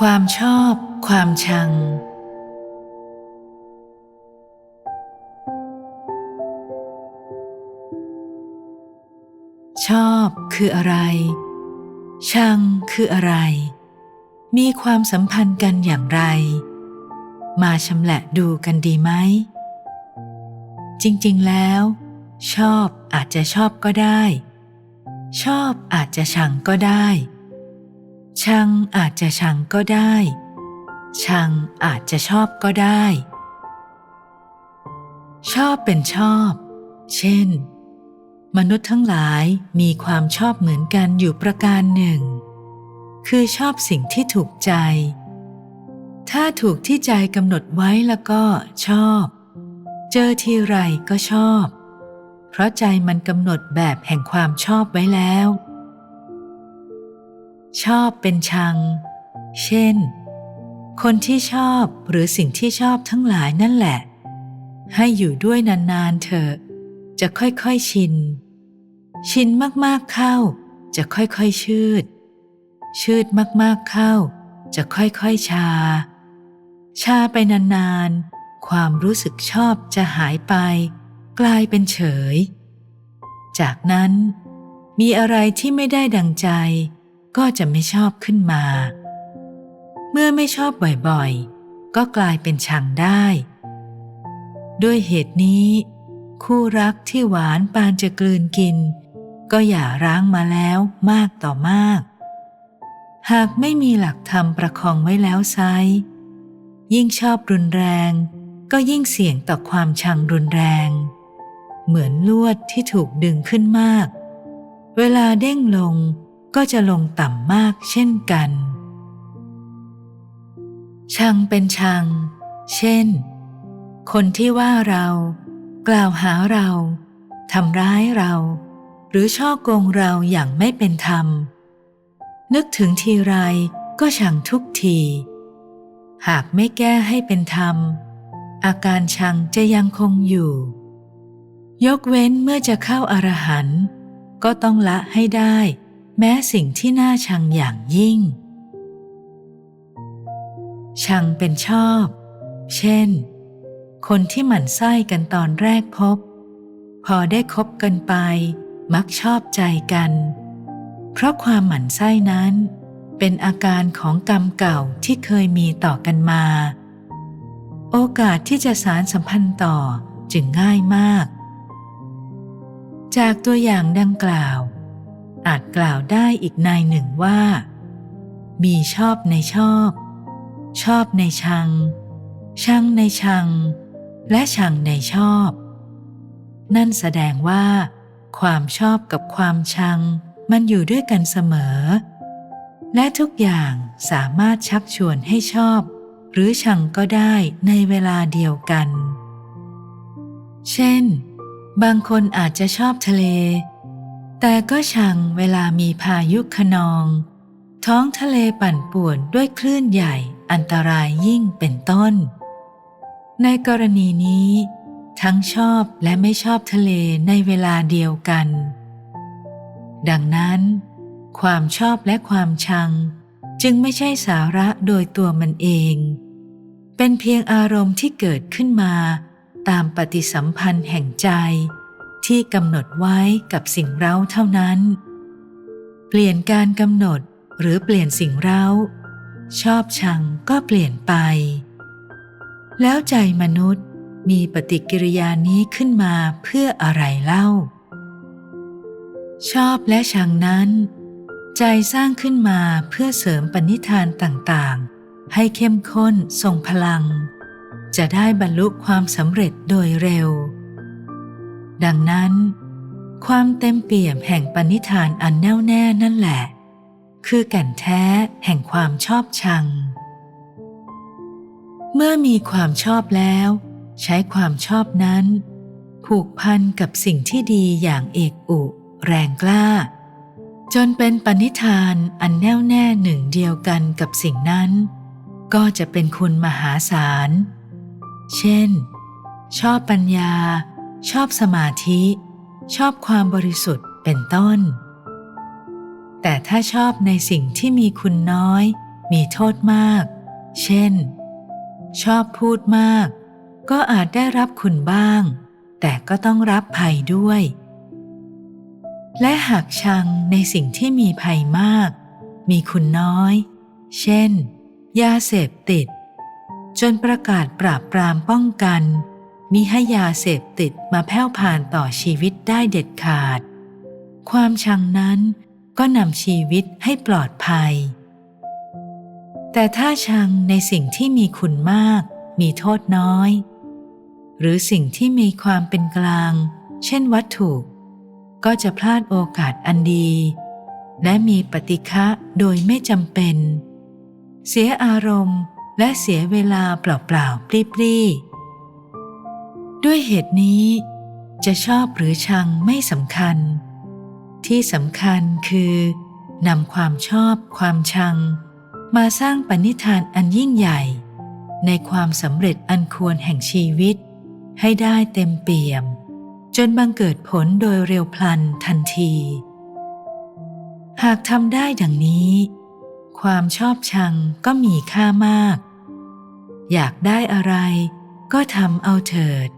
ความชอบ ความชัง ชอบคืออะไร ชังคืออะไร มีความสัมพันธ์กันอย่างไร มาชำแหละดูกันดีไหม จริงๆแล้ว ชอบอาจจะชอบก็ได้ ชอบอาจจะชังก็ได้ ชังอาจจะชังก็ได้ ชังอาจจะชอบก็ได้ ชอบเป็นชอบ เช่น มนุษย์ทั้งหลายมีความชอบเหมือนกันอยู่ประการหนึ่ง คือชอบสิ่งที่ถูกใจ ถ้าถูกที่ใจกำหนดไว้แล้วก็ชอบ เจอทีไรก็ชอบ เพราะใจมันกำหนดแบบแห่งความชอบไว้แล้ว ชอบเป็นชัง เช่น คนที่ชอบหรือสิ่งที่ชอบทั้งหลายนั่นแหละ ให้อยู่ด้วยนานๆเถอะ จะค่อยๆชิน ชินมากๆเข้า จะค่อยๆชืด ชืดมากๆเข้า จะค่อยๆชา ชาไปนานๆ ความรู้สึกชอบจะหายไป กลายเป็นเฉย จากนั้นมีอะไรที่ไม่ได้ดังใจ ก็จะไม่ชอบขึ้นมา เมื่อไม่ชอบบ่อยๆ ก็กลายเป็นชังได้ ด้วยเหตุนี้ คู่รักที่หวานปานจะกลืนกิน ก็อย่าร้างมาแล้วมากต่อมาก หากไม่มีหลักธรรมประคองไว้แล้วไซยิ่งชอบรุนแรง ก็ยิ่งเสี่ยงต่อความชังรุนแรง เหมือนลวดที่ถูกดึงขึ้นมาก เวลาเด้งลง ก็จะลงต่ำมากเช่นกัน ชังเป็นชัง เช่น คนที่ว่าเรา กล่าวหาเราทำร้ายเรา หรือช่อโกงเราอย่างไม่เป็นธรรม นึกถึงทีไรก็ชังทุกที หากไม่แก้ให้เป็นธรรม อาการชังจะยังคงอยู่ ยกเว้นเมื่อจะเข้าอารหันต์ก็ต้องละให้ได้ แม้สิ่งที่น่าชังอย่างยิ่ง ชังเป็นชอบ เช่น คนที่หมั่นไส้กันตอนแรกพบ พอได้คบกันไป มักชอบใจกัน เพราะความหมั่นไส้นั้น เป็นอาการของกรรมเก่าที่เคยมีต่อกันมา โอกาสที่จะสารสัมพันธ์ต่อจึงง่ายมาก จากตัวอย่างดังกล่าว อาจกล่าวได้อีกนายหนึ่งว่า มีชอบในชอบ ชอบในชัง ชังในชัง และชังในชอบ นั่นแสดงว่า ความชอบกับความชังมันอยู่ด้วยกันเสมอ และทุกอย่างสามารถชักชวนให้ชอบ หรือชังก็ได้ในเวลาเดียวกัน เช่น บางคนอาจจะชอบทะเล แต่ก็ชังเวลามีพายุขนอง ท้องทะเลปั่นป่วนด้วยคลื่นใหญ่อันตรายยิ่งเป็นต้น ในกรณีนี้ ทั้งชอบและไม่ชอบทะเลในเวลาเดียวกัน ดังนั้น ความชอบและความชัง จึงไม่ใช่สาระโดยตัวมันเอง เป็นเพียงอารมณ์ที่เกิดขึ้นมา ตามปฏิสัมพันธ์แห่งใจ ที่กำหนดไว้กับสิ่งเร้าเท่านั้น เปลี่ยนการกำหนดหรือเปลี่ยนสิ่งเร้า ชอบชังก็เปลี่ยนไป แล้วใจมนุษย์มีปฏิกิริยานี้ขึ้นมาเพื่ออะไรเล่า ชอบและชังนั้น ใจสร้างขึ้นมาเพื่อเสริมปณิธานต่างๆ ให้เข้มข้นทรงพลัง จะได้บรรลุความสำเร็จโดยเร็ว ดังนั้น ความเต็มเปี่ยมแห่งปณิธานอันแน่วแน่นั่นแหละ คือแก่นแท้แห่งความชอบชัง เมื่อมีความชอบแล้ว ใช้ความชอบนั้น ผูกพันกับสิ่งที่ดีอย่างเอกอุ แรงกล้า จนเป็นปณิธานอันแน่วแน่หนึ่งเดียวกันกับสิ่งนั้น ก็จะเป็นคุณมหาศาล เช่น ชอบปัญญา ชอบสมาธิ ชอบความบริสุทธิ์เป็นต้น แต่ถ้าชอบในสิ่งที่มีคุณน้อย มีโทษมาก เช่น ชอบพูดมาก ก็อาจได้รับคุณบ้าง แต่ก็ต้องรับภัยด้วย และหากชังในสิ่งที่มีภัยมาก มีคุณน้อย เช่น ยาเสพติด จนประกาศปราบปรามป้องกัน มิให้ยาเสพติดมาแผ่วผ่านต่อชีวิตได้เด็ดขาด ความชังนั้นก็นำชีวิตให้ปลอดภัย แต่ถ้าชังในสิ่งที่มีคุณมาก มีโทษน้อย หรือสิ่งที่มีความเป็นกลาง เช่นวัตถุ ก็จะพลาดโอกาสอันดี และมีปฏิฆะโดยไม่จำเป็น เสียอารมณ์และเสียเวลาเปล่าๆปลีๆ ด้วยเหตุนี้ จะชอบหรือชังไม่สำคัญ ที่สำคัญคือนำความชอบความชัง มาสร้างปณิธานอันยิ่งใหญ่ ในความสำเร็จอันควรแห่งชีวิต ให้ได้เต็มเปี่ยม จนบังเกิดผลโดยเร็วพลันทันที หากทำได้ดังนี้ ความชอบชังก็มีค่ามาก อยากได้อะไรก็ทำเอาเถิด